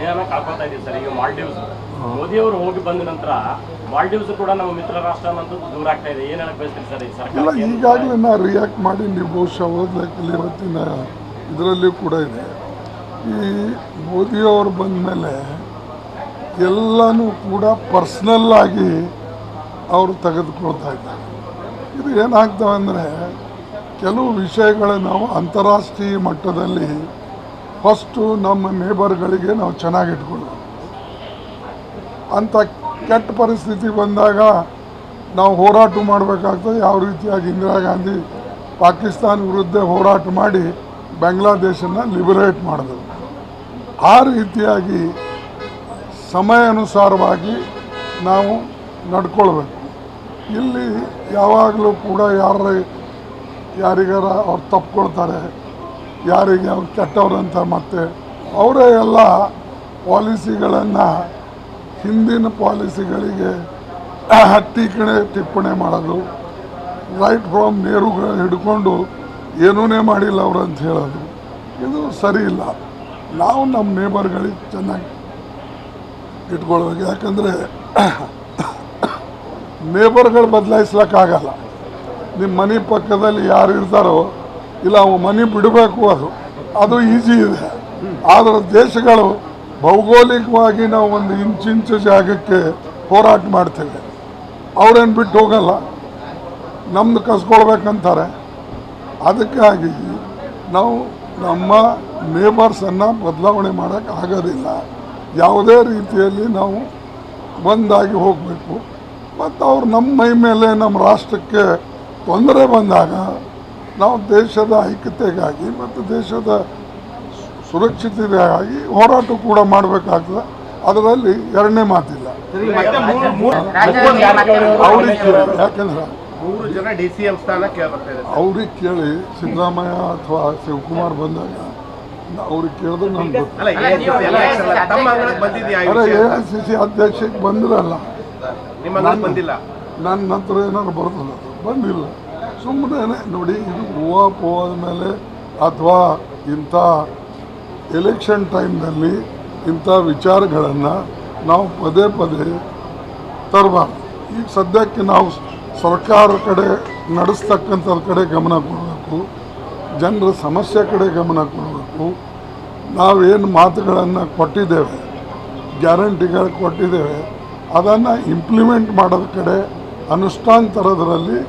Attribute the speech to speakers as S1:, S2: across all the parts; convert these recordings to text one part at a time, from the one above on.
S1: ಸ್ನೇಹನ ಕಾಪಾಡ್ತಾ ಇದೀವಿ ಸರ್ ಈಗ ಮಾಲ್ಡೀವ್ಸ್ ಮೋದಿಯವರು ಹೋಗಿ ಬಂದ ನಂತರ ಮಾಲ್ಡೀವ್ಸ್ ಕೂಡ ನಮ್ಮ ಮಿತ್ರ ರಾಷ್ಟ್ರ ಅನ್ನೋದು ದೂರ ಆಗ್ತಾ ಇದೆ. ಏನ್ ಹೇಳಕ್ ಬಯಸ್ತೀರಿ ಸರ್ ಈ
S2: ಇಲ್ಲ
S1: ಸರ್ಕಾರ
S2: ಈಗಾಗಲೇ ನಾ ರಿಯಾಕ್ಟ್ ಮಾಡಿ ನೀವು ಬಹುಶಃ ಇವತ್ತಿನ ಇದರಲ್ಲಿಯೂ ಕೂಡ ಇದೆ. ಈ ಮೋದಿಯವರು ಬಂದ ಮೇಲೆ ಎಲ್ಲನೂ ಕೂಡ ಪರ್ಸ್ನಲ್ ಆಗಿ ಅವರು ತೆಗೆದುಕೊಳ್ತಾ ಇದ್ದಾರೆ. ಇದು ಏನಾಗ್ತವೆ ಅಂದರೆ ಕೆಲವು ವಿಷಯಗಳ ನಾವು ಅಂತಾರಾಷ್ಟ್ರೀಯ ಮಟ್ಟದಲ್ಲಿ ಫಸ್ಟು ನಮ್ಮ ನೇಬರ್ಗಳಿಗೆ ನಾವು ಚೆನ್ನಾಗಿ ಇಟ್ಕೊಳ್ಳೋದು. ಅಂಥ ಕೆಟ್ಟ ಪರಿಸ್ಥಿತಿ ಬಂದಾಗ ನಾವು ಹೋರಾಟ ಮಾಡಬೇಕಾಗ್ತದೆ. ಯಾವ ರೀತಿಯಾಗಿ ಇಂದಿರಾ ಗಾಂಧಿ ಪಾಕಿಸ್ತಾನ ವಿರುದ್ಧ ಹೋರಾಟ ಮಾಡಿ ಬಾಂಗ್ಲಾದೇಶನ ಲಿಬರೇಟ್ ಮಾಡಿದ್ರು. ಆ ರೀತಿಯಾಗಿ ಸಮಯ ಅನುಸಾರವಾಗಿ ನಾವು ನಡ್ಕೊಳ್ಬೇಕು. ಇಲ್ಲಿ ಯಾವಾಗಲೂ ಕೂಡ ಯಾರ ಯಾರಿಗಾರ ಅವ್ರು ತಪ್ಕೊಳ್ತಾರೆ ಯಾರಿಗೆ ಅವ್ರು ಕೆಟ್ಟವ್ರು ಅಂತ ಮತ್ತೆ ಅವರೇ ಎಲ್ಲ ಪಾಲಿಸಿಗಳನ್ನು ಹಿಂದಿನ ಪಾಲಿಸಿಗಳಿಗೆ ಟೀಕಣೆ ಟಿಪ್ಪಣಿ ಮಾಡೋದು ರೈಟ್ ಫ್ರಮ್ ನೇರುಗಳು ಹಿಡ್ಕೊಂಡು ಏನೂನೇ ಮಾಡಿಲ್ಲ ಅವರು ಅಂತ ಹೇಳೋದು. ಇದು ಸರಿ ಇಲ್ಲ. ನಾವು ನಮ್ಮ ನೇಬರ್ಗಳಿಗೆ ಚೆನ್ನಾಗಿ ಇಟ್ಕೊಳ್ಬೇಕು ಯಾಕಂದರೆ ನೇಬರ್ಗಳು ಬದಲಾಯಿಸ್ಲಿಕ್ಕಾಗಲ್ಲ. ನಿಮ್ಮ ಮನೆ ಪಕ್ಕದಲ್ಲಿ ಯಾರು ಇರ್ತಾರೋ ಇಲ್ಲ, ಅವ ಮನೆ ಬಿಡಬೇಕು ಅದು. ಅದು ಈಸಿ ಇದೆ. ಆದರೆ ದೇಶಗಳು ಭೌಗೋಳಿಕವಾಗಿ ನಾವು ಒಂದು ಇಂಚಿಂಚು ಜಾಗಕ್ಕೆ ಹೋರಾಟ ಮಾಡ್ತೇವೆ. ಅವ್ರೇನು ಬಿಟ್ಟು ಹೋಗಲ್ಲ. ನಮ್ಮದು ಕಸ್ಕೊಳ್ಬೇಕಂತಾರೆ. ಅದಕ್ಕಾಗಿ ನಾವು ನಮ್ಮ ನೇಬರ್ಸನ್ನು ಬದಲಾವಣೆ ಮಾಡೋಕ್ಕೆ ಆಗೋದಿಲ್ಲ. ಯಾವುದೇ ರೀತಿಯಲ್ಲಿ ನಾವು ಒಂದಾಗಿ ಹೋಗಬೇಕು. ಮತ್ತು ಅವ್ರು ನಮ್ಮ ಮೈ ಮೇಲೆ ನಮ್ಮ ರಾಷ್ಟ್ರಕ್ಕೆ ತೊಂದರೆ ಬಂದಾಗ ನಾವು ದೇಶದ ಐಕ್ಯತೆಗಾಗಿ ಮತ್ತು ದೇಶದ ಸುರಕ್ಷತೆಗಾಗಿ ಹೋರಾಟ ಕೂಡ ಮಾಡಬೇಕಾಗ್ತದೆ. ಅದರಲ್ಲಿ ಎರಡನೇ ಮಾತಿಲ್ಲ. ಅವ್ರಿಗೆ ಕೇಳಿ. ಯಾಕಂದ್ರೆ ಅವ್ರಿಗೆ ಕೇಳಿ ಸಿದ್ದರಾಮಯ್ಯ ಅಥವಾ ಶಿವಕುಮಾರ್ ಬಂದಾಗ ಅವ್ರಿಗೆ ಕೇಳಿದ್ರೆ ನಮ್ಗೆ
S3: ಅಲ್ಲ
S2: ಎ ಐ ಸಿ ಸಿ ಅಧ್ಯಕ್ಷಕ್ಕೆ ಬಂದಿರಲ್ಲ. ನನ್ನ ನಂತರ ಏನಾದ್ರು ಬರ್ತದೆ ಅದು? ಬಂದಿಲ್ಲ. ಸುಮ್ಮನೆ ನೋಡಿ, ಇದು ಹೂವು ಪೋವಾದ ಮೇಲೆ ಅಥವಾ ಇಂಥ ಎಲೆಕ್ಷನ್ ಟೈಮ್ನಲ್ಲಿ ಇಂಥ ವಿಚಾರಗಳನ್ನು ನಾವು ಪದೇ ಪದೇ ತರಬಾರ್ದು. ಈಗ ಸದ್ಯಕ್ಕೆ ನಾವು ಸರ್ಕಾರ ಕಡೆ ನಡೆಸ್ತಕ್ಕಂಥದ್ರ ಕಡೆ ಗಮನ ಕೊಡಬೇಕು, ಜನರ ಸಮಸ್ಯೆ ಕಡೆ ಗಮನ ಕೊಡಬೇಕು. ನಾವೇನು ಮಾತುಗಳನ್ನು ಕೊಟ್ಟಿದ್ದೇವೆ, ಗ್ಯಾರಂಟಿಗಳು ಕೊಟ್ಟಿದ್ದೇವೆ, ಅದನ್ನು ಇಂಪ್ಲಿಮೆಂಟ್ ಮಾಡೋದ ಕಡೆ ಅನುಷ್ಠಾನ ತರೋದ್ರಲ್ಲಿ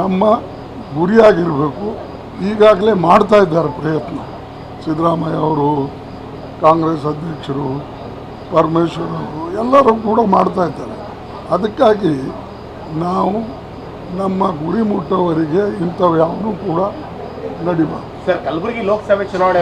S2: ನಮ್ಮ ಗುರಿಯಾಗಿರಬೇಕು. ಈಗಾಗಲೇ ಮಾಡ್ತಾ ಇದ್ದಾರೆ ಪ್ರಯತ್ನ. ಸಿದ್ದರಾಮಯ್ಯ ಅವರು, ಕಾಂಗ್ರೆಸ್ ಅಧ್ಯಕ್ಷರು ಪರಮೇಶ್ವರ್ ಅವರು ಎಲ್ಲರೂ ಕೂಡ ಮಾಡ್ತಾ ಇದ್ದಾರೆ. ಅದಕ್ಕಾಗಿ ನಾವು ನಮ್ಮ ಗುರಿ ಮುಟ್ಟವರಿಗೆ ಇಂಥವು ಯಾವನ್ನೂ ಕೂಡ ನಡಿಬಾರ್ದು.
S3: ಸರ್, ಕಲಬುರಗಿ ಲೋಕಸಭೆ ಚುನಾವಣೆ